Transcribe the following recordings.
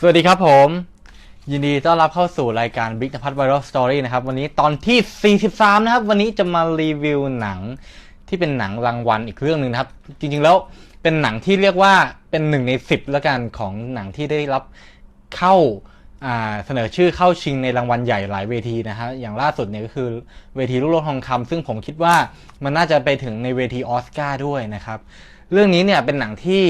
สวัสดีครับผม ยินดีต้อนรับเข้าสู่รายการ Big นภัทร Viral Story นะครับ วันนี้ตอนที่ 43 นะครับ วันนี้จะมารีวิวหนังที่เป็นหนังรางวัลอีกเรื่องหนึ่งนะครับ จริงๆแล้วเป็นหนังที่เรียกว่าเป็นหนึ่งใน 10แล้วกันของหนังที่ได้รับเข้าเสนอชื่อเข้าชิงในรางวัลใหญ่หลายเวทีนะฮะอย่างล่าสุดเนี่ยก็คือเวทีลูกโลกทองคำซึ่งผมคิดว่ามันน่าจะไปถึงในเวทีออสการ์ด้วยนะครับ เรื่องนี้เนี่ยเป็นหนังที่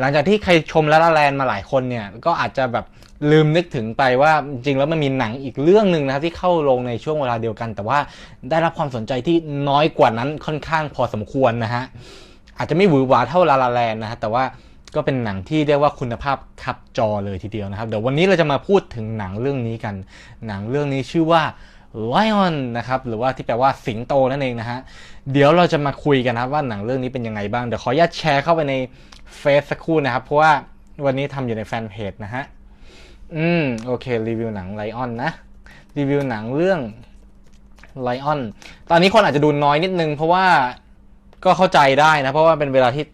หลังจากที่ใครชมละละแลนมาหลายคนเนี่ยก็อาจจะแบบลืมนึกถึงไปว่าจริงแล้วมันมีหนังอีกเรื่องหนึ่งนะครับที่เข้าลงในช่วงเวลาเดียวกัน แต่ว่าได้รับความสนใจที่น้อยกว่านั้นค่อนข้างพอสมควรนะฮะอาจจะไม่หวือหวาเท่าลาลาแลนนะฮะแต่ว่าก็เป็นหนังที่เรียกว่าคุณภาพขับจอเลยทีเดียวนะครับ เดี๋ยววันนี้เราจะมาพูดถึงหนังเรื่องนี้กัน หนังเรื่องนี้ชื่อว่า Lion นะครับหรือว่าที่แปลว่าสิงโตนั่นเองนะฮะเดี๋ยวเราจะมาคุยกันนะว่าหนังเรื่องนี้เป็นยังไงบ้าง เดี๋ยวขออนุญาตแชร์เข้าไปใน เฟซสักครู่นะครับ เพราะว่าวันนี้ทำอยู่ในแฟนเพจนะฮะ อืม โอเค รีวิวหนัง Lion นนะ รีวิวหนังเรื่อง Lion ตอนนี้คนอาจจะดูน้อยนิดนึง เพราะว่าก็เข้าใจได้นะ เพราะว่าเป็นเวลาที่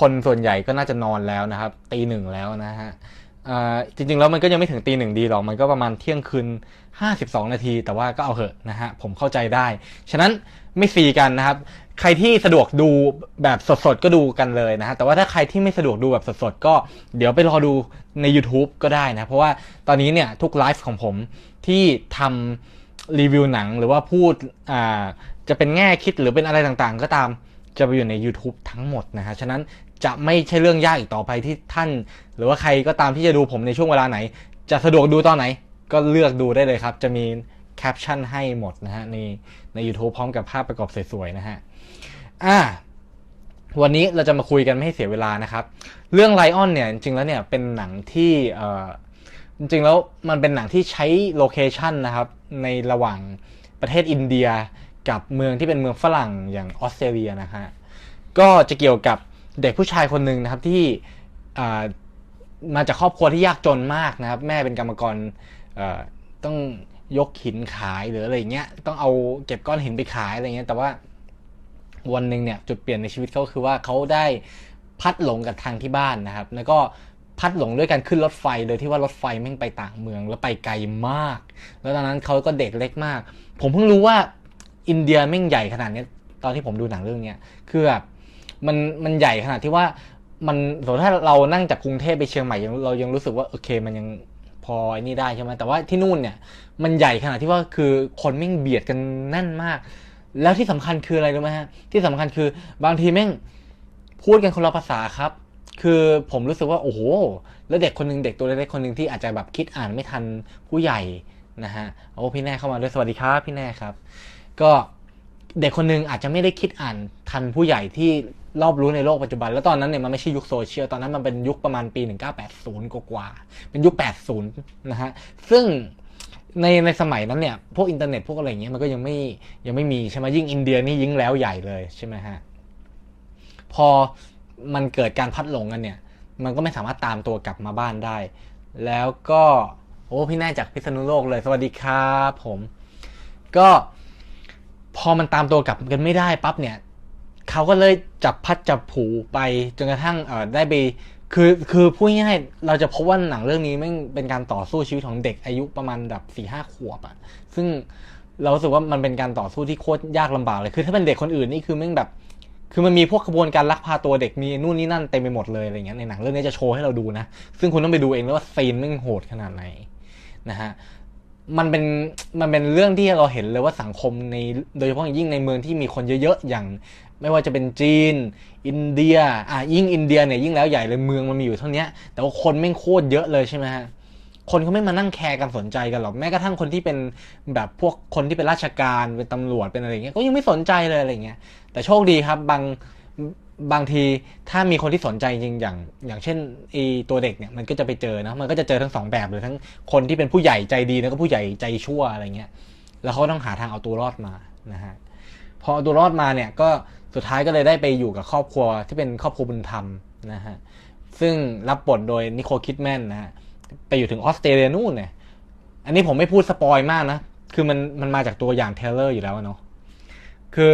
คนส่วนใหญ่ก็น่าจะนอนแล้วนะครับ ตีหนึ่งแล้วนะฮะจริงๆ แล้วมันก็ยังไม่ถึงตีหนึ่งดีหรอก มันก็ประมาณเที่ยงคืน 52 นาที แต่ว่าก็เอาเหอะนะฮะ ผมเข้าใจได้ ฉะนั้นไม่ซีกันนะครับ ใครที่สะดวกดูแบบสดๆก็ดูกันเลยนะฮะแต่ว่าถ้าใครที่ไม่สะดวกดูแบบสดๆก็เดี๋ยวไปรอดูใน YouTube ก็ได้นะ เพราะว่าตอนนี้เนี่ยทุกไลฟ์ของผมที่ทำรีวิวหนังหรือว่าพูดอ่าจะเป็นแง่คิดหรือเป็นอะไรต่างๆ ก็ตามจะไปอยู่ใน YouTube ทั้งหมดนะฮะฉะนั้นจะไม่ใช่เรื่องยากอีกต่อไปที่ท่าน หรือว่าใครก็ตามที่จะดูผมในช่วงเวลาไหน จะสะดวกดูตอนไหน ก็เลือกดูได้เลยครับ จะมีแคปชั่นให้หมดนะฮะในใน YouTube พร้อมกับภาพประกอบสวยๆนะฮะ อ่าวันนี้เราจะมาคุยกันไม่ให้เสียเวลานะครับ เรื่องไลออนเนี่ยจริงๆแล้วเนี่ยเป็นหนังที่เอ่อจริงๆแล้วมันเป็นหนังที่ใช้โลเคชันนะครับในระหว่างประเทศอินเดียกับเมืองที่เป็นเมืองฝรั่งอย่างออสเตรเลียนะฮะก็จะเกี่ยวกับเด็กผู้ชายคนหนึ่งนะครับที่มาจากครอบครัวที่ยากจนมากนะครับ แม่เป็นกรรมกรต้องยกหินขายหรืออะไรเงี้ยต้องเอาเก็บก้อนหินไปขายอะไรเงี้ยแต่ว่า วันหนึ่งเนี่ยจุดเปลี่ยนในชีวิตเขาคือว่าเขาได้พัดหลงกับทางที่บ้านนะครับ แล้วก็พัดหลงด้วยการขึ้นรถไฟ โดยที่ว่ารถไฟแม่งไปต่างเมืองแล้วไปไกลมาก แล้วตอนนั้นเขาก็เด็กเล็กมาก ผมเพิ่งรู้ว่าอินเดียแม่งใหญ่ขนาดนี้ตอนที่ผมดูหนังเรื่องเนี้ยคือแบบมันมันใหญ่ขนาดที่ว่ามันสมมติถ้าเรานั่งจากกรุงเทพไปเชียงใหม่ยังเรายังรู้สึกว่าโอเคมันยังพอไอ้นี่ได้ใช่ไหมแต่ว่าที่นู่นเนี่ยมันใหญ่ขนาดที่ว่าคือคนแม่งเบียดกันแน่นมาก แล้วที่สำคัญคืออะไรรู้ไหมฮะ ที่สำคัญคือบางทีแม่งพูดกันคนละภาษาครับ คือผมรู้สึกว่าโอ้โห แล้วเด็กคนหนึ่งเด็กตัวเล็กๆคนหนึ่งที่อาจจะแบบคิดอ่านไม่ทันผู้ใหญ่นะฮะ โอ้พี่แน่เข้ามาด้วยสวัสดีครับพี่แน่ครับ ก็เด็กคนหนึ่งอาจจะไม่ได้คิดอ่านทันผู้ใหญ่ที่รอบรู้ในโลกปัจจุบัน แล้วตอนนั้นเนี่ยมันไม่ใช่ยุคโซเชียล ตอนนั้นมันเป็นยุคประมาณปี 1980 กว่า เป็นยุค 80 นะฮะ ซึ่ง ในในสมัยนั้นเนี่ยพวกอินเทอร์เน็ตพวกอะไรเงี้ยมันก็ยังไม่ยังไม่มีใช่ไหมยิ่งอินเดียนี่ยิ่งแล้วใหญ่เลยใช่ไหมฮะพอมันเกิดการพัดหลงกันเนี่ย มันก็ไม่สามารถตามตัวกลับมาบ้านได้ แล้วก็โอ้พี่แน่จากพิษณุโลกเลย สวัสดีครับผม ก็พอมันตามตัวกลับกันไม่ได้ปั๊บเนี่ยเขาก็เลยจับพัดจับผูไปจนกระทั่งเออได้ไป คือคือพูดง่ายๆเราจะพบว่าหนังเรื่องนี้ม่งเป็นการต่อสู้ชีวิตของเด็กอายุประมาณแบบสี่ห้าขวบอะซึ่งเราสึกว่ามันเป็นการต่อสู้ที่โคตรยากลำบากเลยคือถ้าเป็นเด็กคนอื่นนี่คือแม่งแบบ คือมันมีพวกขบวนการลักพาตัวเด็กมีนู่นนี่นั่นเต็มไปหมดเลยอะไรเงี้ยในหนังเรื่องนี้จะโชว์ให้เราดูนะ ซึ่งคุณต้องไปดูเองแล้วว่าซีนแม่งโหดขนาดไหนนะฮะมันเป็นมันเป็นเรื่องที่เราเห็นเลยว่าสังคมในโดยเฉพาะยิ่งในเมืองที่มีคนเยอะๆอย่าง ไม่ว่าจะเป็นจีน อินเดีย อะยิ่งอินเดียเนี่ยยิ่งแล้วใหญ่เลยเมืองมันมีอยู่เท่านี้แต่ว่าคนแม่โคตรเยอะเลยใช่ไหมฮะคนเขาไม่มานั่งแคร์กันสนใจกันหรอกแม้กระทั่งคนที่เป็นแบบพวกคนที่เป็นราชการเป็นตำรวจเป็นอะไรเงี้ยก็ยังไม่สนใจเลยอะไรเงี้ยแต่โชคดีครับบางบางทีถ้ามีคนที่สนใจจริงอย่างอย่างเช่นไอตัวเด็กเนี่ยมันก็จะไปเจอนะมันก็จะเจอทั้งสองแบบเลยทั้งคนที่เป็นผู้ใหญ่ใจดีแล้วก็ผู้ใหญ่ใจชั่วอะไรเงี้ยแล้วเขาต้องหาทางเอาตัวรอดมานะฮะพอเอาตัวรอดมาเนี่ยก็ สุดท้ายก็เลยได้ไปอยู่กับครอบครัวที่เป็นครอบครัวบุญธรรมนะฮะซึ่งรับบทโดยนิโคลคิดแมนนะฮะไปอยู่ถึงออสเตรเลียนู่นเนี่ยอันนี้ผมไม่พูดสปอยมากนะ คือมันมันมาจากตัวอย่างเทเลอร์อยู่แล้วเนาะคือ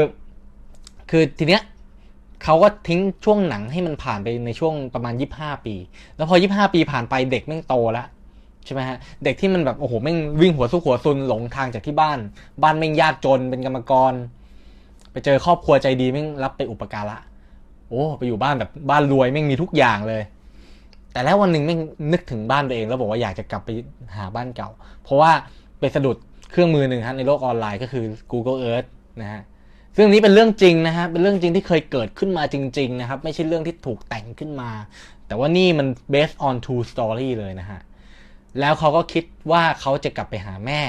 คือทีเนี้ยเขาก็ทิ้งช่วงหนังให้มันผ่านไปในช่วงประมาณ 25 ปี แล้วพอ 25 ปีผ่านไปเด็กแม่งโตแล้วใช่ไหมฮะเด็กที่มันแบบโอ้โหแม่งวิ่งหัวสู้หัวซุนหลงทางจากที่บ้าน บ้านแม่งยากจนเป็นกรรมกร ไปเจอครอบครัวใจดีแม่งรับไปอุปการะโอ้ไปอยู่บ้านแบบบ้านรวยแม่งมีทุกอย่างเลย แต่แล้ววันหนึ่งแม่งนึกถึงบ้านตัวเองแล้วบอกว่าอยากจะกลับไปหาบ้านเก่า เพราะว่าไปสะดุดเครื่องมือหนึ่งฮะในโลกออนไลน์ก็คือ Google Earth นะฮะซึ่งนนี้เป็นเรื่องจริงนะฮะเป็นเรื่องจริงที่เคยเกิดขึ้นมาจริง ๆ นะครับ ไม่ใช่เรื่องที่ถูกแต่งขึ้นมา แต่ว่านี่มัน based on true story เลยนะฮะแล้วเขาก็คิดว่าเขาจะกลับไปหาแม่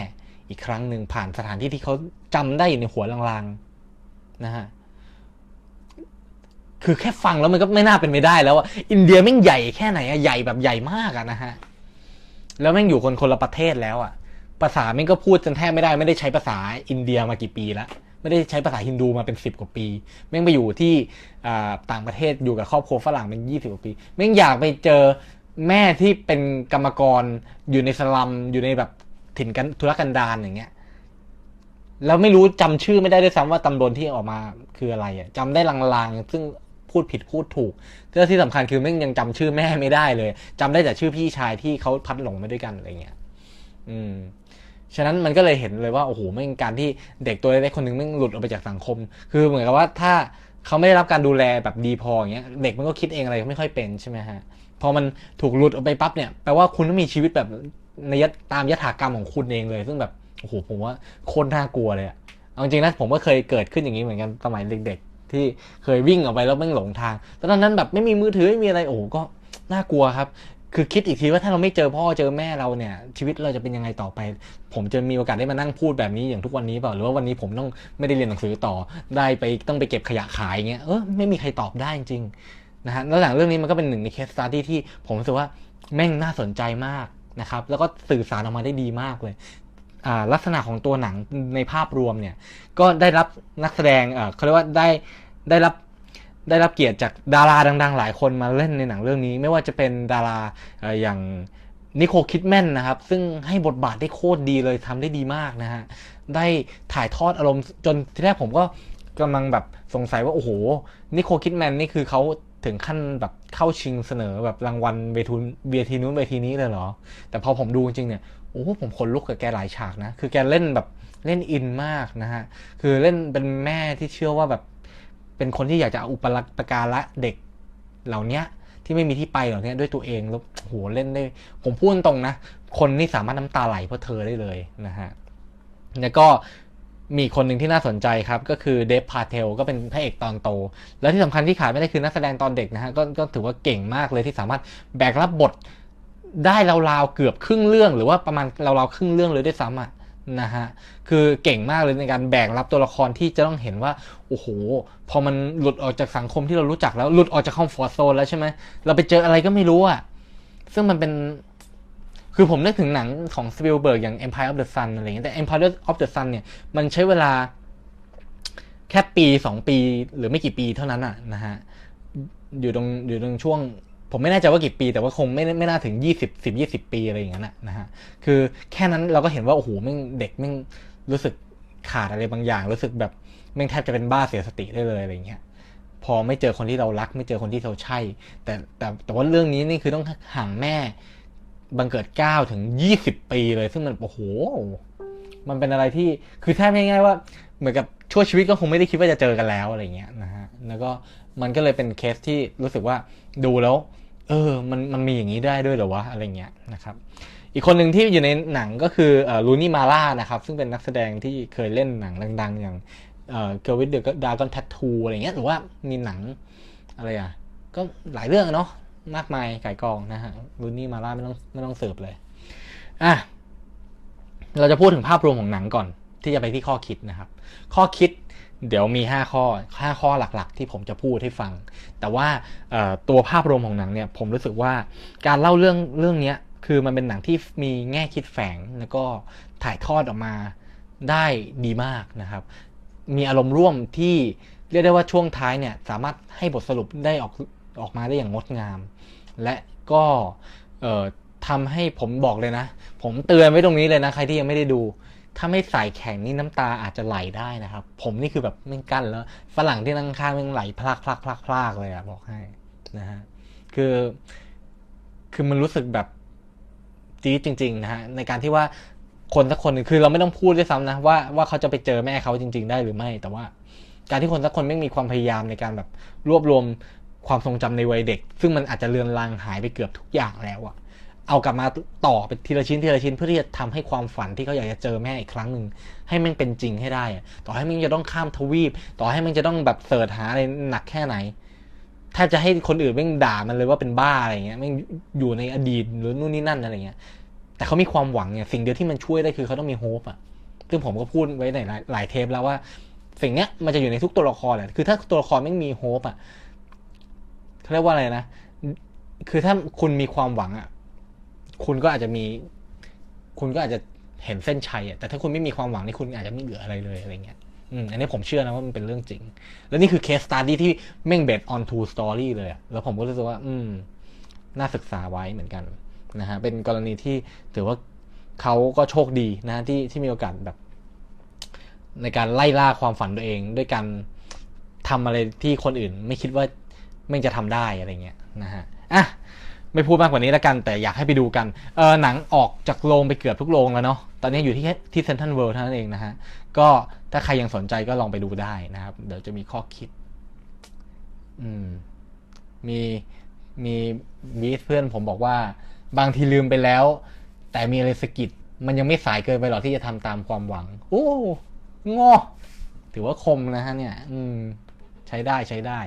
อีกครั้งหนึ่งผ่านสถานที่ที่เขาจำได้อยู่ในหัวลางๆ นะฮะคือแค่ฟังแล้วมันก็ไม่น่าเป็นไปได้แล้วอะอินเดียแม่งใหญ่แค่ไหนอะใหญ่แบบใหญ่มากอะนะฮะแล้วแม่งอยู่คนคนละประเทศแล้วอะภาษาแม่งก็พูดจนแทบไม่ได้ไม่ได้ใช้ภาษาอินเดียมากี่ปีแล้วไม่ได้ใช้ภาษาฮินดูมาเป็นสิบกว่าปี แม่งไปอยู่ที่ต่างประเทศอยู่กับครอบครัวฝรั่งเป็นยี่สิบกว่าปี แม่งอยากไปเจอแม่ที่เป็นกรรมกรอยู่ในสลัมอยู่ในแบบถิ่นกันทุรกันดารอย่างเงี้ย แล้วไม่รู้จำชื่อไม่ได้ด้วยซ้ำว่าตำบลที่ออกมาคืออะไรอะจำได้ลางๆ ซึ่งพูดผิดพูดถูกแล้วที่สำคัญคือแม่งยังจำชื่อแม่ไม่ได้เลยจำได้แต่ชื่อพี่ชายที่เขาพัดหลงมาด้วยกันอะไรเงี้ย อืม ฉะนั้นมันก็เลยเห็นเลยว่าโอ้โหแม่งการที่เด็กตัวเล็กๆคนหนึ่งแม่งหลุดออกไปจากสังคม คือเหมือนกับว่าถ้าเขาไม่ได้รับการดูแลแบบดีพออย่างเงี้ย เด็กมันก็คิดเองอะไรไม่ค่อยเป็นใช่ไหมฮะ พอมันถูกหลุดออกไปปั๊บเนี่ยแปลว่าคุณต้องมีชีวิตแบบในยตามยถากรรมของคุณเองเลย ซึ่งแบบ โอ้โหผมว่าโคตรน่ากลัวเลยอะเอาจริงนะผมก็เคยเกิดขึ้นอย่างนี้เหมือนกันสมัยเด็ก ๆ ที่เคยวิ่งออกไปแล้วแม่งหลงทางตอนนั้นแบบไม่มีมือถือไม่มีอะไรโอ้ก็น่ากลัวครับคือคิดอีกทีว่าถ้าเราไม่เจอพ่อเจอแม่เราเนี่ย ชีวิตเราจะเป็นยังไงต่อไป ผมจะมีโอกาสได้มานั่งพูดแบบนี้อย่างทุกวันนี้เปล่าหรือว่าวันนี้ผมต้องไม่ได้เรียนหนังสือต่อได้ไปต้องไปเก็บขยะขายเงี้ยเออไม่มีใครตอบได้จริงนะฮะแล้วหลังเรื่องนี้มันก็เป็นหนึ่งในเคสสตาร์ที่ที่ผมรู้สึกว่าแม่งน่าสนใจมากนะครับแล้วก็สื่อสารออกมาได้ดีมากเลย ลักษณะของตัวหนังในภาพรวมเนี่ยก็ได้รับนักแสดงเขาเรียกว่าได้ได้รับได้รับเกียรติจากดาราดัง ๆ หลายคนมาเล่นในหนังเรื่องนี้ ไม่ว่าจะเป็นดาราออย่างนิโคคิดแมนนะครับ ซึ่งให้บทบาทได้โคตรดีเลยทำได้ดีมากนะฮะ ได้ถ่ายทอดอารมณ์จนที่แรกผมก็กำลังแบบสงสัยว่า โอ้โหนิโคคิดแมนนี่คือเขาถึงขั้นแบบเข้าชิงเสนอแบบรางวัลเวทีเวทีนู้นเวทีนี้เลยเหรอ แต่พอผมดูจริงเนี่ย อ้ผมขนลุกกับแกหลายฉากนะ คือแกเล่นแบบเล่นอินมากนะฮะ คือเล่นเป็นแม่ที่เชื่อว่าแบบเป็นคนที่อยากจะเอาอุปการะเด็กเหล่านี้ที่ไม่มีที่ไปเหล่านี้ด้วยตัวเองแล้วโหเล่นได้ ผมพูดตรงนะ คนนี่สามารถน้ำตาไหลเพราะเธอได้เลยนะฮะ แล้วก็มีคนหนึ่งที่น่าสนใจครับ ก็คือเดฟพาเทลก็เป็นพระเอกตอนโต แล้วที่สำคัญที่ขาดไม่ได้คือนักแสดงตอนเด็กนะฮะก็ก็ถือว่าเก่งมากเลยที่สามารถแบกรับบท ได้ราวๆเกือบครึ่งเรื่อง หรือว่าประมาณราวๆครึ่งเรื่องเลยด้วยซ้ำอะนะฮะคือเก่งมากเลยในการแบกรับตัวละครที่จะต้องเห็นว่าโอ้โห พอมันหลุดออกจากสังคมที่เรารู้จักแล้วหลุดออกจากคอมฟอร์ทโซนแล้วใช่ไหมเราไปเจออะไรก็ไม่รู้อะซึ่งมันเป็นคือผมนึกถึงหนังของสปิลเบิร์กอย่าง Empire of the Sun อะไรอย่างเงี้ยแต่ Empire of the Sun เนี่ยมันใช้เวลาแค่ปีสองปีหรือไม่กี่ปีเท่านั้นอะนะฮะอยู่ตรงอยู่ตรงช่วง ผมไม่แน่ใจว่ากี่ปี แต่ว่าคงไม่ไม่น่าถึงยี่สิบสิบยี่สิบปีอะไรอย่างนั้นนะนะฮะคือแค่นั้นเราก็เห็นว่าโอ้โหแม่งเด็กแม่งรู้สึกขาดอะไรบางอย่าง รู้สึกแบบแม่งแทบจะเป็นบ้าเสียสติได้เลยอะไรอย่างเงี้ยพอไม่เจอคนที่เรารัก ไม่เจอคนที่เราใช่ แต่แต่แต่ว่าเรื่องนี้นี่คือต้องห่างแม่บังเกิดเก้าถึงยี่สิบปีเลย ซึ่งมันโอ้โห มันเป็นอะไรที่คือแทบง่ายๆว่า เหมือนกับชั่วชีวิตก็คงไม่ได้คิดว่าจะเจอกันแล้วอะไรเงี้ยนะฮะแล้วก็มันก็เลยเป็นเคสที่รู้สึกว่าดูแล้ว เออมันมันมีอย่างนี้ได้ด้วยเหรอวะอะไรเงี้ยนะครับ อีกคนหนึ่งที่อยู่ในหนังก็คือลูนี่มาร่านะครับ ซึ่งเป็นนักแสดงที่เคยเล่นหนังดัง ๆ อย่างเกิร์ลวิดเดอะดากอนแททูอะไรเงี้ยหรือว่ามีหนังอะไรอะ ก็หลายเรื่องเนาะมากมายไก่กองนะฮะลูนี่มาร่าไม่ต้องไม่ต้องเสิร์ฟเลยอะเราจะพูดถึงภาพรวมของหนังก่อนที่จะไปที่ข้อคิดนะครับ ข้อคิด เดี๋ยวมี 5 ข้อ 5 ข้อหลักๆ ที่ผมจะพูดให้ฟัง แต่ว่าตัวภาพรวมของหนังเนี่ยผมรู้สึกว่าการเล่าเรื่องเรื่องนี้คือมันเป็นหนังที่มีแง่คิดแฝง แล้วก็ถ่ายทอดออกมาได้ดีมากนะครับ มีอารมณ์ร่วมที่เรียกได้ว่าช่วงท้ายเนี่ยสามารถให้บทสรุปได้ออกออกมาได้อย่างงดงาม และก็ทำให้ผมบอกเลยนะ ผมเตือนไว้ตรงนี้เลยนะ ใครที่ยังไม่ได้ดู ถ้าไม่ใส่แข็งนี่น้ำตาอาจจะไหลได้นะครับ ผมนี่คือแบบไม่กั้นแล้ว ฝรั่งที่นั่งข้างมันไหลพลากพลากพลากพลากเลยอะบอกให้นะฮะคือ คือมันรู้สึกแบบจี๊ดจริง ๆ นะฮะในการที่ว่าคนสักคนนึงคือเราไม่ต้องพูดด้วยซ้ำนะว่าว่าเขาจะไปเจอแม่เขาจริง ๆ ได้หรือไม่ แต่ว่า การที่คนสักคนไม่มีความพยายามในการแบบรวบรวมความทรงจำในวัยเด็ก ซึ่งมันอาจจะเลือนลางหายไปเกือบทุกอย่างแล้วอะ เอากลับมาต่อเป็นทีละชิ้นทีละชิ้นเพื่อที่จะทำให้ความฝันที่เขาอยากจะเจอแม่อีกครั้งหนึ่งให้มันเป็นจริงให้ได้ ต่อให้มันจะต้องข้ามทวีป ต่อให้มันจะต้องแบบเสิร์ชหาอะไรหนักแค่ไหนถ้าจะให้คนอื่นแม่งด่ามันเลยว่าเป็นบ้าอะไรเงี้ยแม่งอยู่ในอดีตหรือนู่นนี่นั่นอะไรเงี้ย แต่เขามีความหวังเนี่ยสิ่งเดียวที่มันช่วยได้คือเขาต้องมีโฮปอะซึ่งผมก็พูดไว้ในหลายเทปแล้วว่า สิ่งเนี้ยมันจะอยู่ในทุกตัวละครแหละคือถ้าตัวละครไม่มีโฮปอะเขาเรียกว่าอะไรนะคือถ้าคุณมีความหวังอะ คุณก็อาจจะมี คุณก็อาจจะเห็นเส้นชัยอะแต่ถ้าคุณไม่มีความหวังนี่คุณอาจจะไม่เหลืออะไรเลยอะไรเงี้ยอืมอันนี้ผมเชื่อนะว่ามันเป็นเรื่องจริง แล้วนี่คือเคสต u d ดี้ที่แม่งเบสออนทูสตอรี่เลยอะแล้วผมก็รู้สึกว่า อืม น่าศึกษาไว้เหมือนกันนะฮะ เป็นกรณีที่ถือว่าเขาก็โชคดีนะที่ที่มีโอกาสแบบ ในการไล่ล่าความฝันตัวเอง ด้วยการทำอะไรที่คนอื่น ไม่คิดว่าแม่งจะทำได้อะไรเงี้ยนะฮะ อะ ไม่พูดมากกว่านี้แล้วกัน แต่อยากให้ไปดูกันเออหนังออกจากโรงไปเกือบทุกโรงแล้วเนาะตอนนี้อยู่ที่ที่เซนทรัลเวิลด์เท่านั้นเองนะฮะก็ถ้าใครยังสนใจก็ลองไปดูได้นะครับ เดี๋ยวจะมีข้อคิด อืม มีมีมีเพื่อนผมบอกว่า บางทีลืมไปแล้ว แต่มีอะไรสะกิดมันยังไม่สายเกินไปหรอกที่จะทำตามความหวัง โอ้งอถือว่าคมนะฮะเนี่ย อืม ใช้ได้ใช้ได้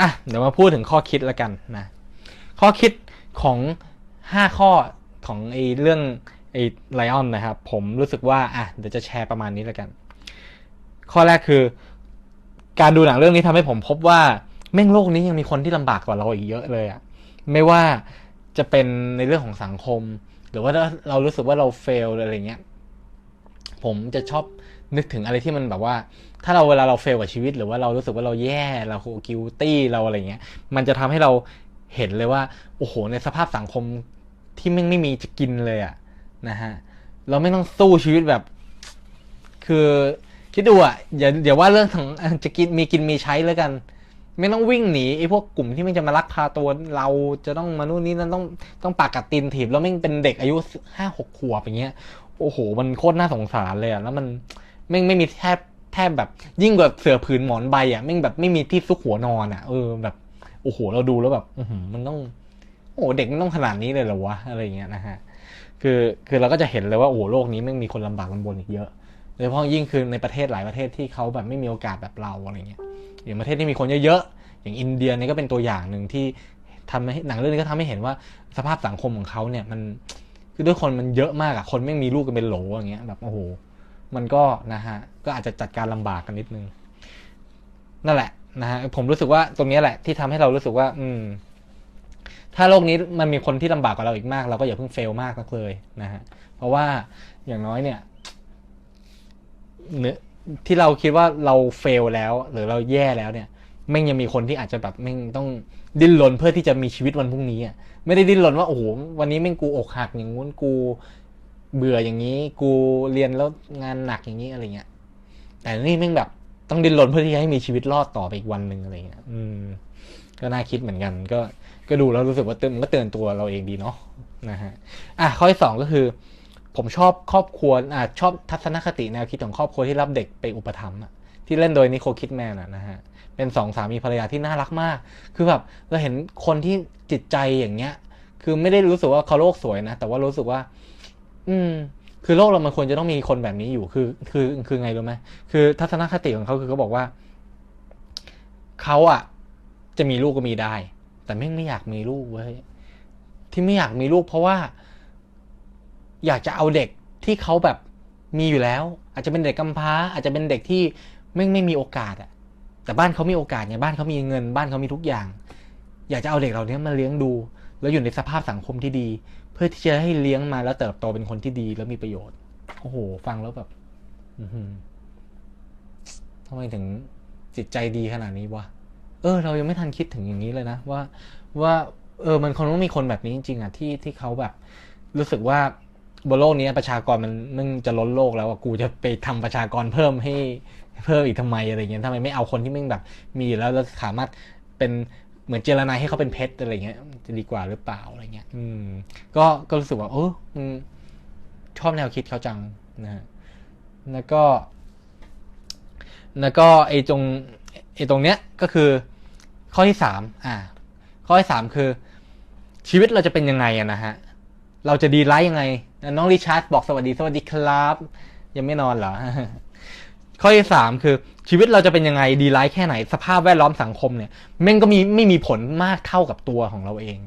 อะเดี๋ยวมาพูดถึงข้อคิดแล้วกันนะ ข้อคิดของห้าข้อของไอ้เรื่องไอ้ไลออนนะครับ ผมรู้สึกว่าอะเดี๋ยวจะแชร์ประมาณนี้แล้วกัน ข้อแรกคือ การดูหนังเรื่องนี้ทำให้ผมพบว่าแม่งโลกนี้ยังมีคนที่ลำบากกว่าเราอีกเยอะเลยอะไม่ว่าจะเป็นในเรื่องของสังคม หรือว่าเรารู้สึกว่าเราเฟลอะไรเงี้ยผมจะชอบนึกถึงอะไรที่มันแบบว่า ถ้าเราเวลาเราเฟลกับชีวิต หรือว่าเรารู้สึกว่าเราแย่เรากิวตี้เราอะไรเงี้ย มันจะทำให้เรา เห็นเลยว่าโอ้โหในสภาพสังคมที่แม่งไม่มีจะกินเลยอะนะฮะเราไม่ต้องสู้ชีวิตแบบ คือคิดดูอะอย่าอย่าว่าเรื่องของจะกินมีกินมีใช้แล้วกัน ไม่ต้องวิ่งหนีไอ้พวกกลุ่มที่มันจะมาลักพาตัวเราจะต้องมานู่นนี่นั่นต้องต้องปากกัดตีนถีบแล้วแม่งเป็นเด็กอายุห้าหกขวบอย่างเงี้ยโอ้โห มันโคตรน่าสงสารเลยอะแล้วมันแม่งไม่มีแทบแทบแบบยิ่งกว่าเสือผืนหมอนใบอะแม่งแบบไม่มีที่ซุกหัวนอนอะเออแบบ โอ้โห เราดูแล้วแบบอืมันต้อง โอ้เด็กมันต้องขนาดนี้เลยเหรอวะอะไรเงี้ยนะฮะคือคือเราก็จะเห็นเลยว่าโอ้โลกนี้ม่งมีคนลำบากลำบนอีกเยอะโดยเฉพาะยิ่งคือในประเทศหลายประเทศที่เขาแบบไม่มีโอกาสแบบเราอะไรเงี้ยอย่างประเทศที่มีคนเยอะๆอย่างอินเดียนี่ก็เป็นตัวอย่างหนึ่งที่ทำให้หนังเรื่องนี้ก็ทำให้เห็นว่าสภาพสังคมของเขาเนี่ยมันคือด้วยคนมันเยอะมากอะคนไม่มีลูกกันเป็นโหลอย่างเงี้ยแบบโอ้โหมันก็นะฮะก็อาจจะจัดการลำบากกันนิดนึงนั่นแหละ นะฮะผมรู้สึกว่าตรงนี้แหละที่ทำให้เรารู้สึกว่า อืม ถ้าโลกนี้มันมีคนที่ลำบากกว่าเราอีกมาก เราก็อย่าเพิ่งเฟลมากนักเลยนะฮะเพราะว่าอย่างน้อยเนี่ยเนื้อที่เราคิดว่าเราเฟลแล้ว หรือเราแย่แล้วเนี่ยแม่งยังมีคนที่อาจจะแบบแม่งต้องดิ้นรนเพื่อที่จะมีชีวิตวันพรุ่งนี้อะไม่ได้ดิ้นรนว่าโอ้โหวันนี้แม่งกูอกหักอย่างงู้นกูเบื่ออย่างนี้ กูเรียนแล้วงานหนักอย่างนี้อะไรเงี้ยแต่นี่แม่งแบบ ต้องดิ้นรนเพื่อที่จะให้มีชีวิตรอดต่อไปอีกวันหนึ่งอะไรเงี้ยอืม ก็น่าคิดเหมือนกัน ก็ก็ดูแล้วรู้สึกว่าเตือนก็เตือนตัวเราเองดีเนาะนะฮะอะข้อที่สองก็คือ ผมชอบครอบครัวอะชอบทัศนคติแนวคิดของครอบครัวที่รับเด็กไปอุปถัมภ์อะที่เล่นโดยนิโคลคิดแมนอะนะฮะเป็นสองสามีภรรยาที่น่ารักมาก คือแบบเราเห็นคนที่จิตใจอย่างเงี้ย คือไม่ได้รู้สึกว่าเขาโลกสวยนะ แต่ว่ารู้สึกว่า อืม คือโลกเรามันควรจะต้องมีคนแบบนี้อยู่คือคือคือไงรู้ไหมคือทัศนคติของเขาคือเขาบอกว่าเขาอะจะมีลูกก็มีได้ แต่ไม่ไม่อยากมีลูกเว้ยที่ไม่อยากมีลูกเพราะว่า อยากจะเอาเด็กที่เขาแบบมีอยู่แล้ว อาจจะเป็นเด็กกำพร้า อาจจะเป็นเด็กที่ไม่ไม่มีโอกาสอะแต่บ้านเขามีโอกาสไงบ้านเขามีเงิน บ้านเขามีทุกอย่าง อยากจะเอาเด็กเหล่านี้มาเลี้ยงดู แล้วอยู่ในสภาพสังคมที่ดี เพื่อที่จะให้เลี้ยงมาแล้วเติบโตเป็นคนที่ดีแล้วมีประโยชน์ โอ้โห ฟังแล้วแบบทำไมถึงจิตใจดีขนาดนี้วะ เออ เรายังไม่ทันคิดถึงอย่างนี้เลยนะว่า ว่า เออ มันคงต้องมีคนแบบนี้จริงๆอะที่ที่เขาแบบ รู้สึกว่าบนโลกนี้ประชากรมันมันจะล้นโลกแล้วอะกูจะไปทำประชากรเพิ่มให้เพิ่มอีกทำไมอะไรเงี้ยทำไมไม่เอาคนที่ม่งแบบ มีแล้วแล้วสามารถเป็น เหมือนเจรนายให้เขาเป็นเพชรอะไรเงี้ยจะดีกว่าหรือเปล่าอะไรเงี้ย อืม ก็ก็รู้สึกว่า เอออืมชอบแนวคิดเขาจังนะฮะแล้วก็ แล้วก็ไอ้ตรงไอ้ตรงเนี้ยก็คือ ข้อที่สามอ่า ข้อที่สามคือ ชีวิตเราจะเป็นยังไงอะนะฮะ เราจะดีไลท์ยังไง น้องริชาร์ดบอกสวัสดีสวัสดีครับ ยังไม่นอนเหรอ ข้อที่สามคือชีวิตเราจะเป็นยังไงดีไลท์แค่ไหนสภาพแวดล้อมสังคมเนี่ยแม่งก็มีไม่มีผลมากเท่ากับตัวของเราเอง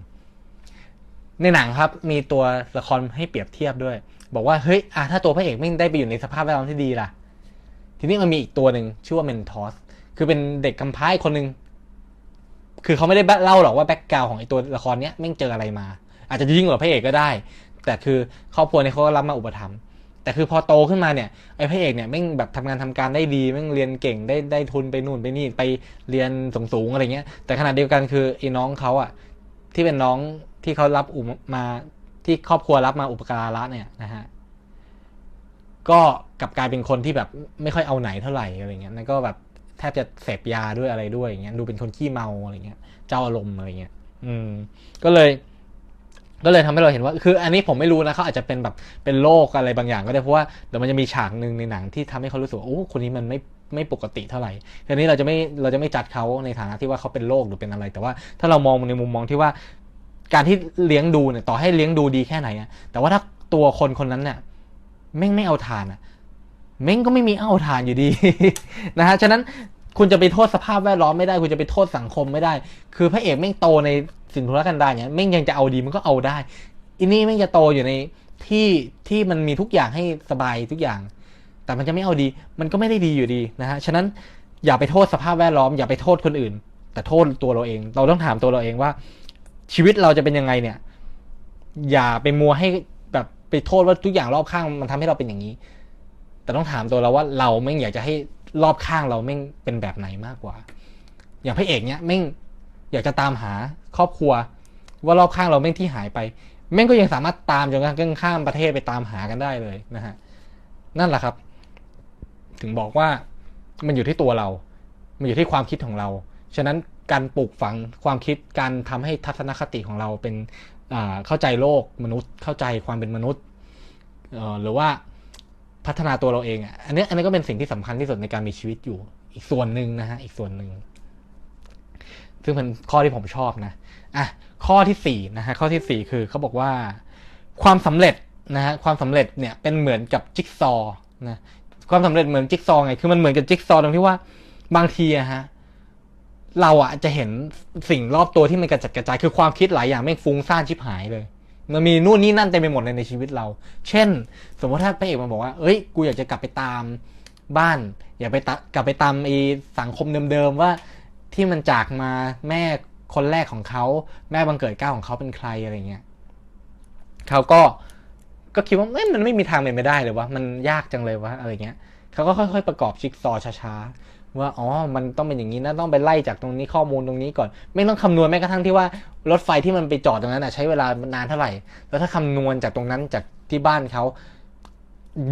ในหนังครับ มีตัวละครให้เปรียบเทียบด้วย บอกว่าเฮ้ยอะถ้าตัวพระเอกไม่ได้ไปอยู่ในสภาพแวดล้อมที่ดีล่ะ ทีนี้มันมีอีกตัวหนึ่งชื่อว่าเมนทอสคือเป็นเด็กกำพร้าอีกคนหนึ่งคือเขาไม่ได้เล่าหรอกว่าแบ็กกราวของไอตัวละครเนี้ยแม่งเจออะไรมา อาจจะยิ่งกว่าพระเอกก็ได้ แต่คือครอบครัวเนี่ยเขาก็รับมาอุปถัมภ์ แต่คือพอโตขึ้นมาเนี่ยไอพระเอกเนี่ยแม่งแบบทำงานทำการได้ดีแม่งเรียนเก่งได้ได้ทุนไปนู่นไปนี่ไปเรียนสูงๆอะไรเงี้ย แต่ขณะเดียวกันคือไอ้น้องเขาอะที่เป็นน้องที่เขารับอุมาที่ครอบครัวรับมาอุปการะเนี่ยนะฮะก็กลับกลายเป็นคนที่แบบไม่ค่อยเอาไหนเท่าไหร่อะไรเงี้ยแล้วก็แบบแทบจะเสพยาด้วยอะไรด้วยอย่างเงี้ยดูเป็นคนขี้เมาอะไรเงี้ย เจ้าอารมณ์อะไรเงี้ย อืม ก็เลย ก็เลยทำให้เราเห็นว่า คืออันนี้ผมไม่รู้นะเขาอาจจะเป็นแบบเป็นโรคอะไรบางอย่างก็ได้เพราะว่าเดี๋ยวมันจะมีฉากหนึ่งในหนังที่ทำให้เขารู้สึกว่าโอ้คนนี้มันไม่ไม่ปกติเท่าไหร่ทีนี้เราจะไม่เราจะไม่จัดเขาในฐานะที่ว่าเขาเป็นโรคหรือเป็นอะไร แต่ว่าถ้าเรามองในมุมมองที่ว่า การที่เลี้ยงดูเนี่ยต่อให้เลี้ยงดูดีแค่ไหนอะแต่ว่าถ้าตัวคนคนนั้นเนี่ยแม่งไม่เอาทานอะแม่งก็ไม่มีเอาทานอยู่ดี นะฮะ ฉะนั้น คุณจะไปโทษสภาพแวดล้อมไม่ได้ คุณจะไปโทษสังคมไม่ได้ คือพระเอกแม่งโตในสินธุรกันดารเนี่ยแม่งยังจะเอาดีมันก็เอาได้อินนี่แม่งจะโตอยู่ในที่ที่มันมีทุกอย่างให้สบายทุกอย่าง แต่มันจะไม่เอาดี มันก็ไม่ได้ดีอยู่ดีนะฮะฉะนั้นอย่าไปโทษสภาพแวดล้อม อย่าไปโทษคนอื่น แต่โทษตัวเราเอง เราต้องถามตัวเราเองว่า ชีวิตเราจะเป็นยังไงเนี่ย อย่าไปมัวให้แบบไปโทษว่าทุกอย่างรอบข้างมันทำให้เราเป็นอย่างนี้ แต่ต้องถามตัวเราว่าเราแม่งอยากจะให้ รอบข้างเราแม่งเป็นแบบไหนมากกว่า อย่างพระเอกเนี่ยแม่งอยากจะตามหาครอบครัว ว่ารอบข้างเราแม่งที่หายไป แม่งก็ยังสามารถตามจนกระทั่งข้ามประเทศไปตามหากันได้เลยนะฮะนั่นแหละครับ ถึงบอกว่ามันอยู่ที่ตัวเรา มันอยู่ที่ความคิดของเรา ฉะนั้นการปลูกฝังความคิดการทำให้ทัศนคติของเราเป็นเข้าใจโลกมนุษย์เข้าใจความเป็นมนุษย์หรือว่า พัฒนาตัวเราเองอะอันนี้อันนี้ก็เป็นสิ่งที่สำคัญที่สุดในการมีชีวิตอยู่ อีกส่วนหนึ่งนะฮะอีกส่วนหนึ่งซึ่งเป็นข้อที่ผมชอบนะอะข้อที่สี่นะฮะข้อที่สี่คือเขาบอกว่า ความสำเร็จนะฮะความสำเร็จเนี่ยเป็นเหมือนกับจิ๊กซอว์นะความสำเร็จเหมือนจิ๊กซอว์ไงคือมันเหมือนกับจิ๊กซอว์ตรงที่ว่าบางทีอะฮะเราอะจะเห็นสิ่งรอบตัวที่มันกระจัดกระจายคือความคิดหลายอย่างไม่ฟุ้งซ่านชิบหายเลย มันมีนู่นนี่นั่นเต็มไปหมดเลยในชีวิตเรา เช่น สมมติถ้าพระเอกมันบอกว่า เอ้ย กูอยากจะกลับไปตามบ้าน อยากไปตกลับไปตามไอ้สังคมเดิมๆว่าที่มันจากมาแม่คนแรกของเขา แม่บังเกิดเก้าของเขาเป็นใครอะไรเงี้ยเขาก็ก็คิดว่าเอ้ยมันไม่มีทางเป็นไปได้เลยวะมันยากจังเลยวะอะไรเงี้ยเขาก็ค่อยๆประกอบจิ๊กซอช้าๆ ว่าอ๋อ มันต้องเป็นอย่างนี้นะต้องไปไล่จากตรงนี้ข้อมูลตรงนี้ก่อน ไม่ต้องคำนวณแม้กระทั่งที่ว่ารถไฟที่มันไปจอดตรงนั้นอะใช้เวลานานเท่าไหร่ แล้วถ้าคำนวณจากตรงนั้นจากที่บ้านเขา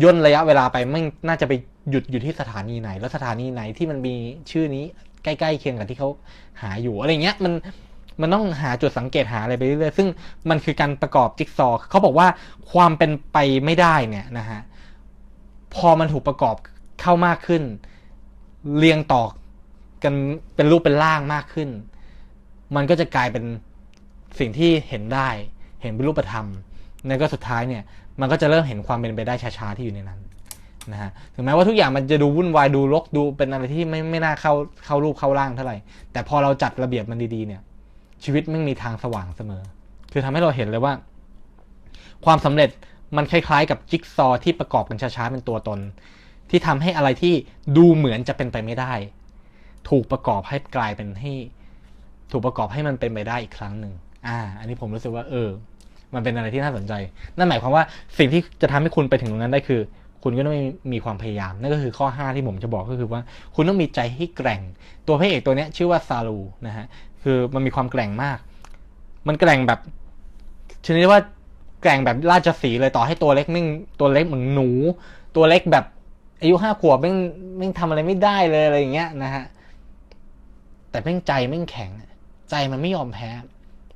ย่นระยะเวลาไปไม่น่าจะไปหยุดอยู่ที่สถานีไหน แล้วสถานีไหนที่มันมีชื่อนี้ใกล้ๆเคียงกับที่เขาหาอยู่อะไรเงี้ยมันมันต้องหาจุดสังเกตหาอะไรไปเรื่อยๆซึ่งมันคือการประกอบจิ๊กซอว์เขาบอกว่าความเป็นไปไม่ได้เนี่ยนะฮะพอมันถูกประกอบเข้ามากขึ้น เรียงต่อกันเป็นรูปเป็นร่างมากขึ้น มันก็จะกลายเป็นสิ่งที่เห็นได้ เห็นเป็นรูปธรรม แล้วก็สุดท้ายเนี่ย มันก็จะเริ่มเห็นความเป็นไปได้ช้าๆที่อยู่ในนั้นนะฮะ ถึงแม้ว่าทุกอย่างมันจะดูวุ่นวายดูรกดูเป็นอะไรที่ไม่ไม่น่าเข้าเข้ารูปเข้าร่างเท่าไหร่ แต่พอเราจัดระเบียบมันดีๆเนี่ย ชีวิตไม่มีทางสว่างเสมอ คือทำให้เราเห็นเลยว่า ความสำเร็จมันคล้ายๆ กับจิ๊กซอว์ที่ประกอบกันช้าๆเป็นตัวตน ที่ทำให้อะไรที่ดูเหมือนจะเป็นไปไม่ได้ ถูกประกอบให้กลายเป็นให้ ถูกประกอบให้มันเป็นไปได้อีกครั้งหนึ่งอ่า อันนี้ผมรู้สึกว่า เออ มันเป็นอะไรที่น่าสนใจ นั่นหมายความว่าสิ่งที่จะทำให้คุณไปถึงตรงนั้นได้คือ คุณก็ต้องมีมีความพยายาม นั่นก็คือข้อ 5 ที่ผมจะบอกก็คือว่า คุณต้องมีใจให้แกร่ง ตัวพระเอกตัวนี้ชื่อว่าซาลูนะฮะ คือมันมีความแกร่งมาก มันแกร่งแบบชนิดว่าแกร่งแบบราชสีเลยต่อให้ตัวเล็กแม่งตัวเล็กเหมือนหนู ตัวเล็กแบบ อายุห้าขวบแม่งแม่งทำอะไรไม่ได้เลยอะไรอย่างเงี้ยนะฮะแต่แม่งใจแม่งแข็ง ใจมันไม่ยอมแพ้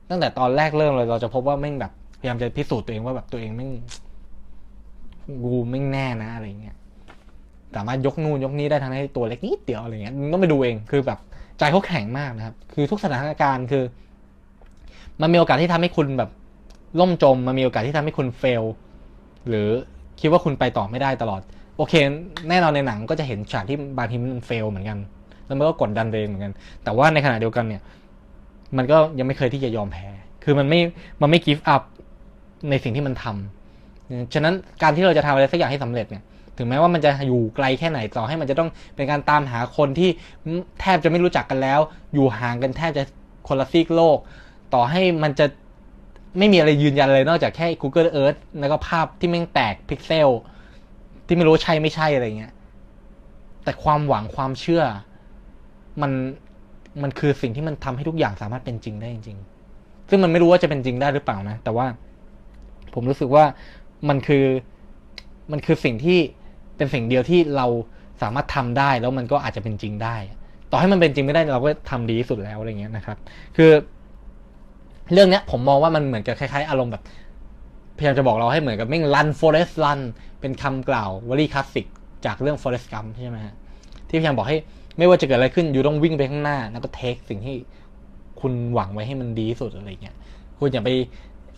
ตั้งแต่ตอนแรกเริ่มเลย เราจะพบว่าแม่งแบบพยายามจะพิสูจน์ตัวเองว่าแบบตัวเองแม่งกูแม่งแน่นะอะไรอย่างเงี้ยสามารถยกนู่นยกนี้ได้ทั้งที่ตัวเล็กนิดเดียวอะไรเงี้ยต้องไปดูเองคือแบบใจเขาแข็งมากนะครับ คือทุกสถานการณ์คือ มันมีโอกาสที่ทำให้คุณแบบล่มจม มันมีโอกาสที่ทำให้คุณเฟลหรือคิดว่าคุณไปต่อไม่ได้ตลอด โอเค แน่นอนในหนังก็จะเห็นฉากที่บางทีมันเฟลเหมือนกัน แล้วมันก็กดดันตัวเองเหมือนกัน แต่ว่าในขณะเดียวกันเนี่ย มันก็ยังไม่เคยที่จะยอมแพ้ คือมันไม่ มันไม่กิฟต์อัพในสิ่งที่มันทำฉะนั้นการที่เราจะทำอะไรสักอย่างให้สำเร็จเนี่ย ถึงแม้ว่ามันจะอยู่ไกลแค่ไหนต่อให้มันจะต้องเป็นการตามหาคนที่แทบจะไม่รู้จักกันแล้ว อยู่ห่างกันแทบจะคนละซีกโลก ต่อให้มันจะไม่มีอะไรยืนยันเลยนอกจากแค่ Google Earth แล้วก็ภาพที่แม่งแตกพิกเซล ที่ไม่รู้ใช่ไม่ใช่อะไรเงี้ย แต่ความหวังความเชื่อ มันมันคือสิ่งที่มันทำให้ทุกอย่างสามารถเป็นจริงได้จริงๆซึ่งมันไม่รู้ว่าจะเป็นจริงได้หรือเปล่านะ แต่ว่า ผมรู้สึกว่ามันคือมันคือสิ่งที่เป็นสิ่งเดียวที่เราสามารถทำได้แล้วมันก็อาจจะเป็นจริงได้ ต่อให้มันเป็นจริงไม่ได้เราก็ทำดีที่สุดแล้วอะไรเงี้ยนะครับ คือ เรื่องเนี้ยผมมองว่ามันเหมือนกับคล้ายๆ อารมณ์แบบ พยายามจะบอกเราให้เหมือนกับแม่ง run forest run เป็นคำกล่าววลีคลาสสิกจากเรื่อง forest gump ใช่ไหมฮะที่พยายามบอกให้ไม่ว่าจะเกิดอะไรขึ้นอยู่ต้องวิ่งไปข้างหน้า แล้วก็เทคสิ่งที่คุณหวังไว้ให้มันดีสุดอะไรเงี้ยคุณอย่าไป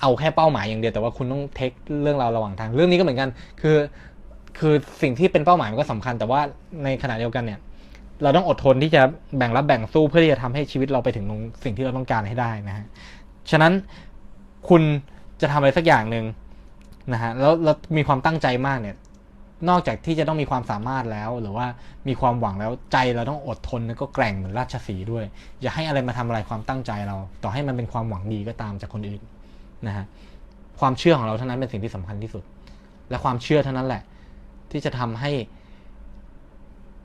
เอาแค่เป้าหมายอย่างเดียวแต่ว่าคุณต้องเทคเรื่องราวระหว่างทางเรื่องนี้ก็เหมือนกัน คือ คือสิ่งที่เป็นเป้าหมายมันก็สำคัญ แต่ว่าในขณะเดียวกันเนี่ย เราต้องอดทนที่จะแบ่งรับแบ่งสู้เพื่อที่จะทำให้ชีวิตเราไปถึงตรงสิ่งที่เราต้องการให้ได้นะฮะฉะนั้นคุณ จะทำอะไรสักอย่างหนึ่งนะฮะแล้วเรามีความตั้งใจมากเนี่ย นอกจากที่จะต้องมีความสามารถแล้ว หรือว่ามีความหวังแล้วใจเราต้องอดทนแล้วก็แกร่งเหมือนราชสีด้วย อย่าให้อะไรมาทำอะไรความตั้งใจเรา ต่อให้มันเป็นความหวังดีก็ตามจากคนอื่นนะฮะความเชื่อของเราเท่านั้นเป็นสิ่งที่สำคัญที่สุด และความเชื่อเท่านั้นแหละ ที่จะทำให้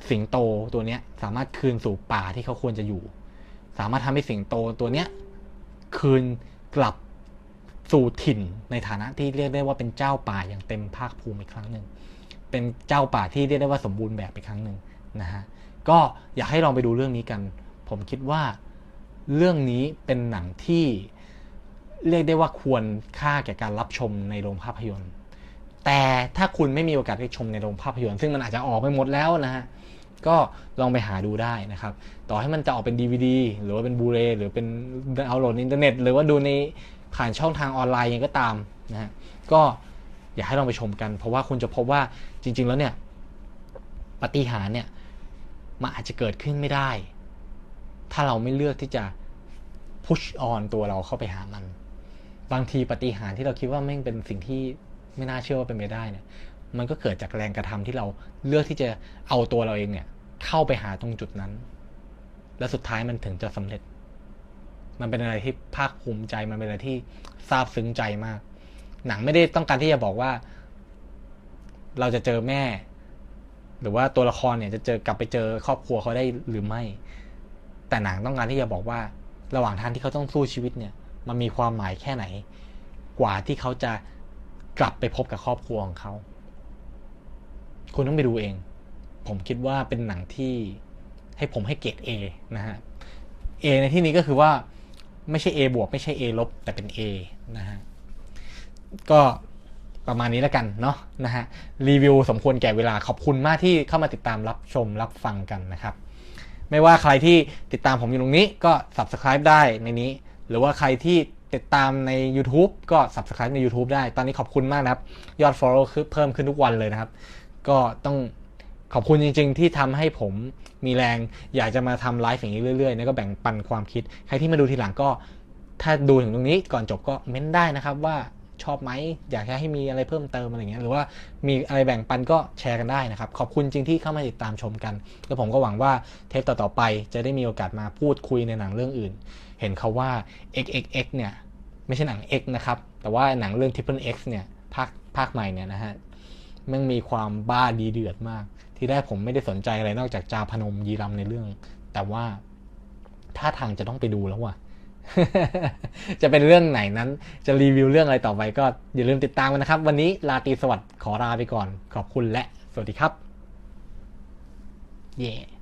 สิงโตตัวเนี้ย สามารถคืนสู่ป่าที่เขาควรจะอยู่ สามารถทำให้สิงโตตัวเนี้ย คืนกลับ สู่ถิ่นในฐานะที่เรียกได้ว่าเป็นเจ้าป่าอย่างเต็มภาคภูมิอีกครั้งหนึ่ง เป็นเจ้าป่าที่เรียกได้ว่าสมบูรณ์แบบอีกครั้งหนึ่งนะฮะ ก็อยากให้ลองไปดูเรื่องนี้กัน ผมคิดว่าเรื่องนี้เป็นหนังที่เรียกได้ว่าควรค่าแก่การรับชมในโรงภาพยนตร์ แต่ถ้าคุณไม่มีโอกาสได้ชมในโรงภาพยนตร์ ซึ่งมันอาจจะออกไปหมดแล้วนะฮะ ก็ลองไปหาดูได้นะครับ ต่อให้มันจะออกเป็น DVD หรือว่าเป็นบูเรหรือเป็นดาโหลดอินเทอร์เน็ต หรือว่าดูใน ผ่านช่องทางออนไลน์ยังก็ตามนะฮะก็อยากให้ลองไปชมกัน เพราะว่าคุณจะพบว่าจริง ๆ แล้วเนี่ยปฏิหารเนี่ยมันอาจจะเกิดขึ้นไม่ได้ ถ้าเราไม่เลือกที่จะ push on ตัวเราเข้าไปหามัน บางทีปฏิหารที่เราคิดว่าแม่งเป็นสิ่งที่ไม่น่าเชื่อว่าเป็นไปได้เนี่ย มันก็เกิดจากแรงกระทำที่เราเลือกที่จะเอาตัวเราเองเนี่ยเข้าไปหาตรงจุดนั้น และสุดท้ายมันถึงจะสำเร็จ มันเป็นอะไรที่ภาคภูมิใจมันเป็นอะไรที่ซาบซึ้งใจมาก หนังไม่ได้ต้องการที่จะบอกว่า เราจะเจอแม่ หรือว่าตัวละครเนี่ยจะเจอกลับไปเจอครอบครัวเขาได้หรือไม่ แต่หนังต้องการที่จะบอกว่า ระหว่างทางที่เขาต้องสู้ชีวิตเนี่ย มันมีความหมายแค่ไหน กว่าที่เขาจะกลับไปพบกับครอบครัวของเขา คุณต้องไปดูเอง ผมคิดว่าเป็นหนังที่ให้ผมให้เกรด A นะฮะ A ในที่นี้ก็คือว่า ไม่ใช่ A บวกไม่ใช่ A ลบแต่เป็น A นะฮะก็ประมาณนี้แล้วกันเนาะนะฮะรีวิวสมควรแก่เวลาขอบคุณมากที่เข้ามาติดตามรับชมรับฟังกันนะครับ ไม่ว่าใครที่ติดตามผมอยู่ตรงนี้ก็ subscribe ได้ในนี้ หรือว่าใครที่ติดตามใน YouTube ก็ subscribe ใน YouTube ได้ ตอนนี้ขอบคุณมากนะครับ ยอด follow คือเพิ่มขึ้นทุกวันเลยนะครับ ก็ต้อง ขอบคุณจริง ๆ ที่ทำให้ผมมีแรงอยากจะมาทำไลฟ์อย่างนี้เรื่อยๆแล้วก็แบ่งปันความคิด ใครที่มาดูทีหลังก็ ถ้าดูถึงตรงนี้ก่อนจบก็เม้นได้นะครับว่าชอบไหมอยากให้มีอะไรเพิ่มเติมอะไรเงี้ยหรือว่ามีอะไรแบ่งปันก็แชร์กันได้นะครับ ขอบคุณจริงที่เข้ามาติดตามชมกัน แล้วผมก็หวังว่าเทปต่อๆไปจะได้มีโอกาสมาพูดคุยในหนังเรื่องอื่น เห็นเขาว่า XXX เนี่ย ไม่ใช่หนัง X นะครับ แต่ว่าหนังเรื่อง Triple X เนี่ยภาคภาคใหม่เนี่ยนะฮะ มันมีความบ้าดีเดือดมาก ที่แรกผมไม่ได้สนใจอะไรนอกจากจาพนมยีรำในเรื่อง แต่ว่าท่าทางจะต้องไปดูแล้วว่ะ จะเป็นเรื่องไหนนั้น จะรีวิวเรื่องอะไรต่อไปก็อย่าลืมติดตามกันนะครับ วันนี้ลาตีสวัสดิ์ขอลาไปก่อน ขอบคุณและสวัสดีครับ เย่